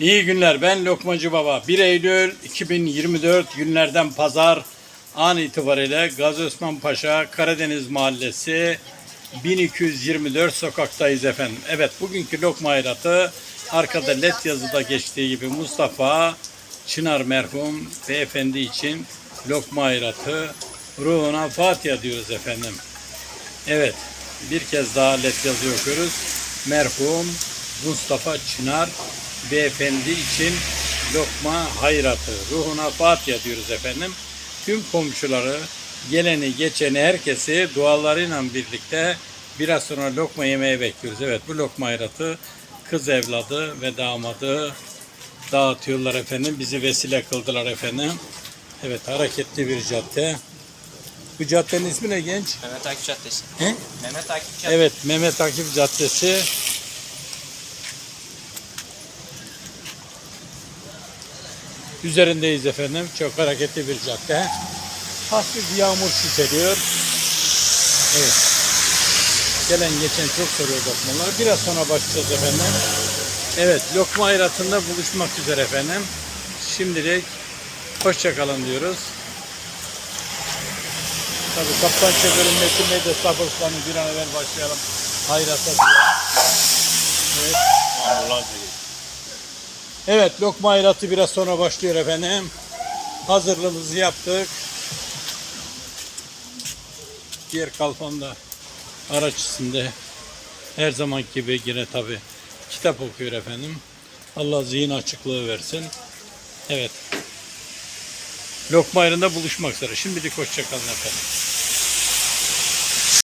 İyi günler. Ben Lokmacı Baba. 1 Eylül 2024 günlerden pazar an itibariyle Gazi Osman Paşa Karadeniz Mahallesi 1224 sokaktayız efendim. Evet bugünkü lokma hayratı arkada led yazıda geçtiği gibi Mustafa Çınar merhum beyefendi için lokma hayratı ruhuna Fatiha diyoruz efendim. Evet bir kez daha led yazı okuyoruz. Merhum Mustafa Çınar beyefendi için lokma hayratı ruhuna Fatiha diyoruz efendim. Tüm komşuları geleni geçeni herkesi dualarıyla birlikte biraz sonra lokma yemeye bekliyoruz. Evet bu lokma hayratı kız evladı ve damadı dağıtıyorlar efendim. Bizi vesile kıldılar efendim. Evet hareketli bir cadde. Bu caddenin ismi ne genç? Mehmet Akif Caddesi. He? Mehmet Akif Caddesi. Evet Mehmet Akif Caddesi. Üzerindeyiz efendim. Çok hareketli bir cadde. Hafif yağmur çiseliyor. Evet. Gelen geçen çok soruyor lokmalar. Biraz sonra başlayacağız efendim. Evet lokma hayratında buluşmak üzere efendim. Şimdilik hoşçakalın diyoruz. Tabii kaptan şoförün Metin Bey de sabırsızlanıyor. Bir an evvel başlayalım. Hayrata diyor. Evet. Evet lokma hayratı biraz sonra başlıyor efendim. Hazırlığımızı yaptık. Diğer kalfanda araç içinde her zaman gibi yine tabi kitap okuyor efendim. Allah zihin açıklığı versin. Evet. Lokma ayrında buluşmak üzere. Şimdilik hoşçakalın efendim.